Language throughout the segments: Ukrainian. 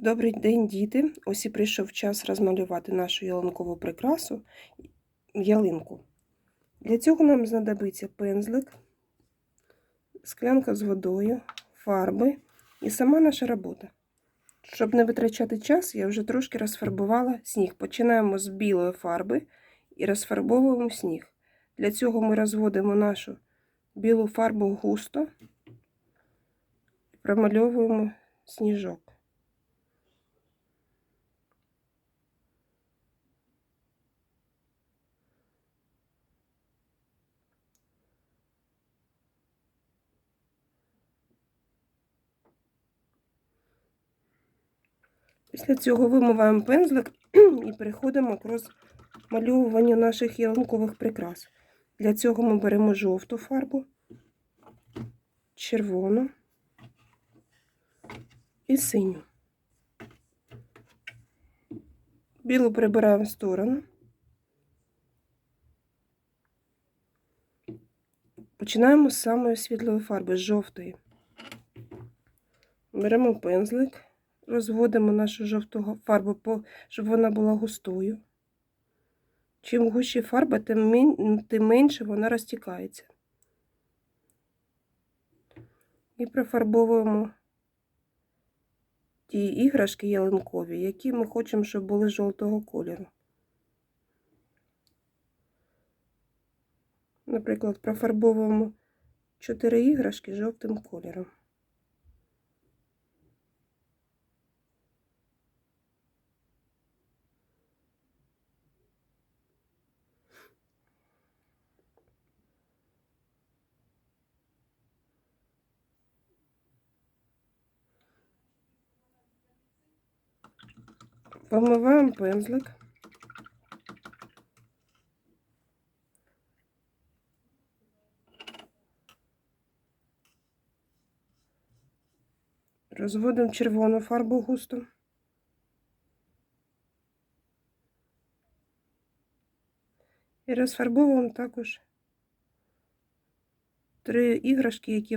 Добрий день, діти! Ось і прийшов час розмалювати нашу ялинкову прикрасу ялинку. Для цього нам знадобиться пензлик, склянка з водою, фарби і сама наша робота. Щоб не витрачати час, я вже трошки розфарбувала сніг. Починаємо з білої фарби і розфарбовуємо сніг. Для цього ми розводимо нашу білу фарбу густо і промальовуємо сніжок. Після цього вимиваємо пензлик і переходимо к розмальовуванню наших ялинкових прикрас. Для цього ми беремо жовту фарбу, червону і синю. Білу прибираємо в сторону. Починаємо з самої світлої фарби, з жовтої. Беремо пензлик розводимо нашу жовту фарбу, щоб вона була густою. Чим гуще фарба, тим менше вона розтікається. І профарбовуємо ті іграшки ялинкові, які ми хочемо, щоб були жовтого кольору. Наприклад, профарбовуємо 4 іграшки жовтим кольором. Вимиваємо пензлик. Розводимо червону фарбу густо. І розфарбовуємо також три іграшки, які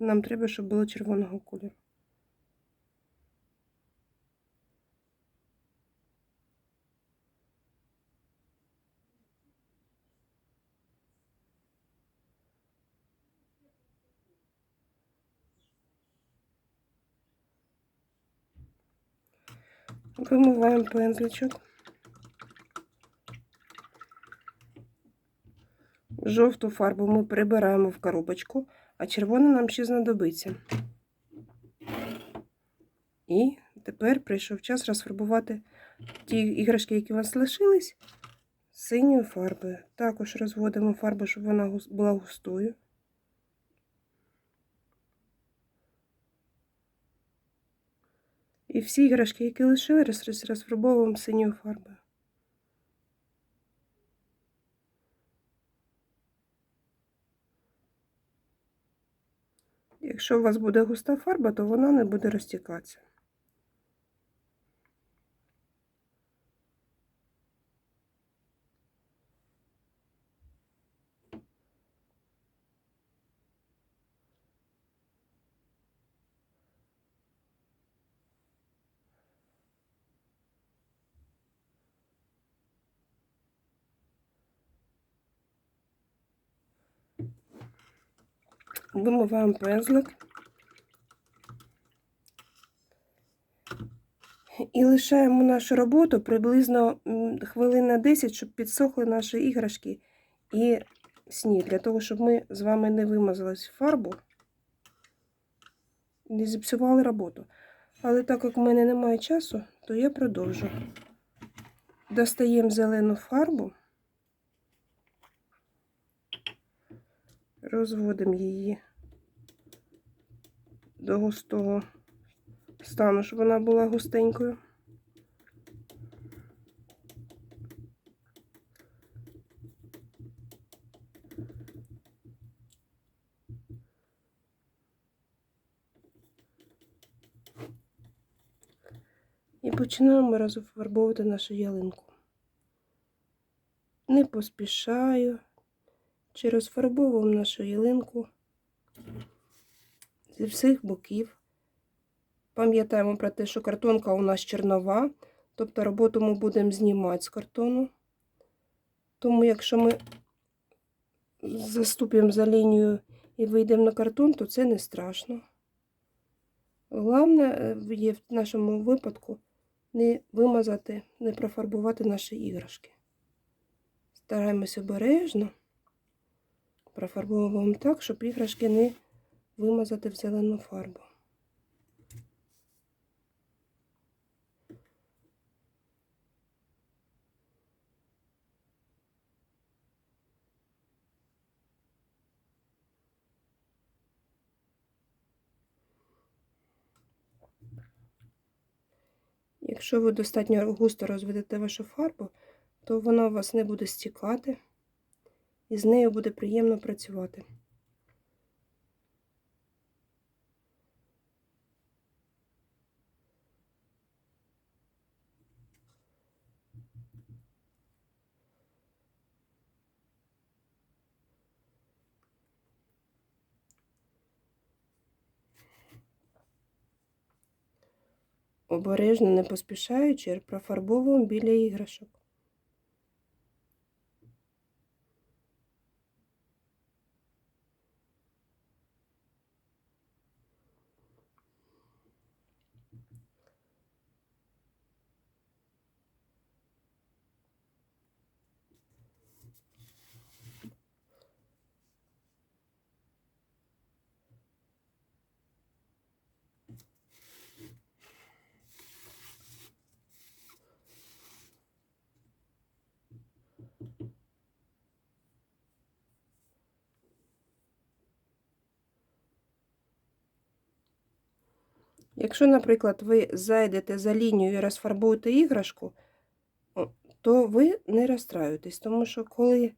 нам треба, щоб було червоного кольору. Вимиваємо пензличок. Жовту фарбу ми прибираємо в коробочку, а червона нам ще знадобиться. І тепер прийшов час розфарбувати ті іграшки, які у вас лишились, синьою фарбою. Також розводимо фарбу, щоб вона була густою. І всі іграшки, які лишили, розфарбовуємо синьою фарбою. Якщо у вас буде густа фарба, то вона не буде розтікатися. Вимиваємо пензлик. І лишаємо нашу роботу приблизно хвилин на 10, щоб підсохли наші іграшки і сніг, для того, щоб ми з вами не вимазались фарбу, не зіпсували роботу. Але так як в мене немає часу, то я продовжу. Достаємо зелену фарбу. розводимо її до густого стану, щоб вона була густенькою. І починаємо розфарбовувати нашу ялинку. Не поспішаю. Чи розфарбовуємо нашу ялинку зі всіх боків Пам'ятаємо про те, що картонка у нас чернова, тобто роботу ми будемо знімати з картону. Тому, якщо ми заступимо за лінію і вийдемо на картон, то це не страшно. Головне е, є в нашому випадку не вимазати, не профарбувати наші іграшки. Стараємось обережно, профарбовуємо так, щоб іграшки не вимазати в зелену фарбу. Якщо ви достатньо густо розведете вашу фарбу, то вона у вас не буде стікати, і з нею буде приємно працювати. Обережно, не поспішаючи, профарбовуємо біля іграшок. Якщо, наприклад, ви зайдете за лінію і розфарбуєте іграшку, то ви не розстраюєтесь, тому що коли,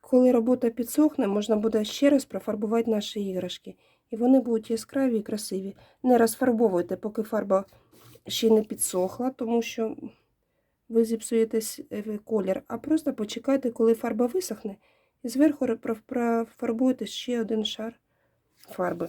коли робота підсохне, можна буде ще раз профарбувати наші іграшки. І вони будуть яскраві і красиві. Не розфарбовуйте, поки фарба ще не підсохла, тому що ви зіпсуєте е, колір, а просто почекайте, коли фарба висохне, і зверху профарбуєте ще один шар фарби.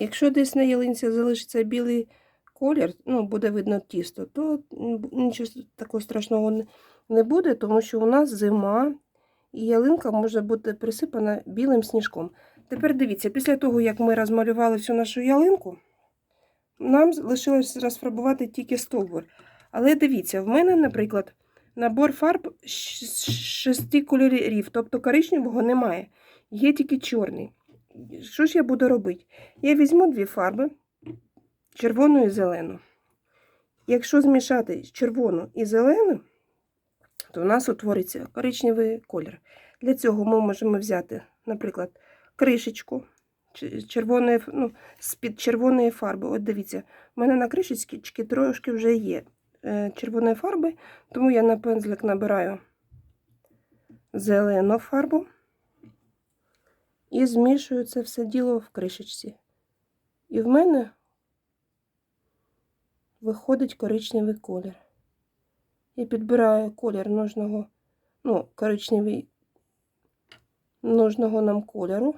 Якщо десь на ялинці залишиться білий колір, ну, буде видно тісто, то нічого такого страшного не- буде, тому що у нас зима, і ялинка може бути присипана білим сніжком. Тепер дивіться, після того, як ми розмалювали всю нашу ялинку, нам лишилось розфарбувати тільки стовбур. Але дивіться, в мене, наприклад, набор фарб з шести кольорів, тобто коричневого немає, є тільки чорний. Що ж я буду робити? Я візьму дві фарби, червону і зелену. Якщо змішати червону і зелену, то у нас утвориться коричневий колір. Для цього ми можемо взяти, наприклад, кришечку червоної, ну, з-під червоної фарби. От дивіться, в мене на кришечці трошки вже є е, червоної фарби, тому я на пензлик набираю зелену фарбу і змішую це все діло в кришечці. І в мене виходить коричневий колір. Я підбираю колір нужного, ну, коричневий нужного нам кольору.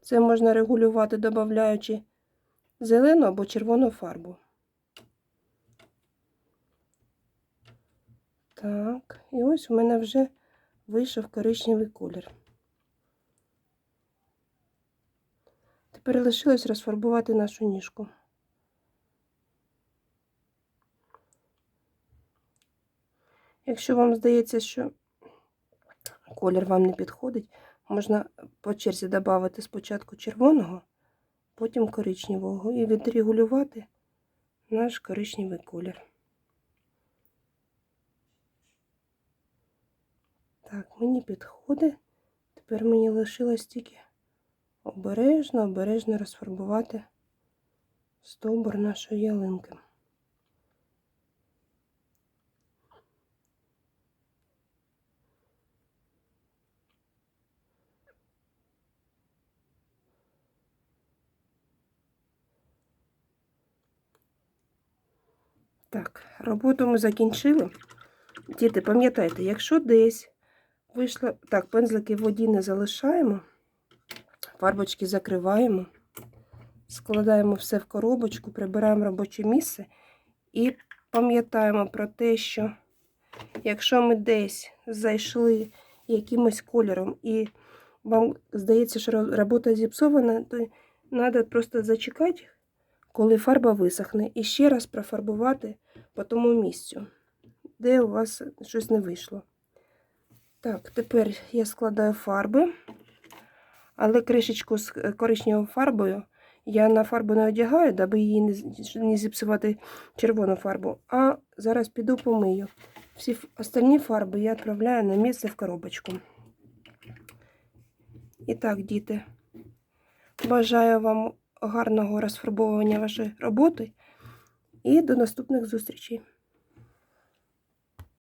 Це можна регулювати, додаючи зелену або червону фарбу. Так, і ось у мене вже вийшов коричневий колір. Тепер лишилось розфарбувати нашу ніжку. Якщо вам здається, що колір вам не підходить, можна по черзі додати спочатку червоного, потім коричневого і відрегулювати наш коричневий колір. Так, мені підходить. Тепер мені лишилось тільки обережно, обережно розфарбувати стовбур нашої ялинки. Так, роботу ми закінчили. Діти, пам'ятайте, якщо десь вийшло. Так, пензлики в воді не залишаємо, фарбочки закриваємо, складаємо все в коробочку, прибираємо робоче місце і пам'ятаємо про те, що якщо ми десь зайшли якимось кольором і вам здається, що робота зіпсована, то треба просто зачекати, коли фарба висохне, і ще раз профарбувати по тому місцю, де у вас щось не вийшло. Так, тепер я складаю фарби, але кришечку з е, коричневою фарбою я на фарбу не одягаю, даби її не, зіпсувати червону фарбу. А зараз піду помию. Всі остальні фарби я відправляю на місце в коробочку. І так, діти, бажаю вам гарного розфарбовування вашої роботи і до наступних зустрічей.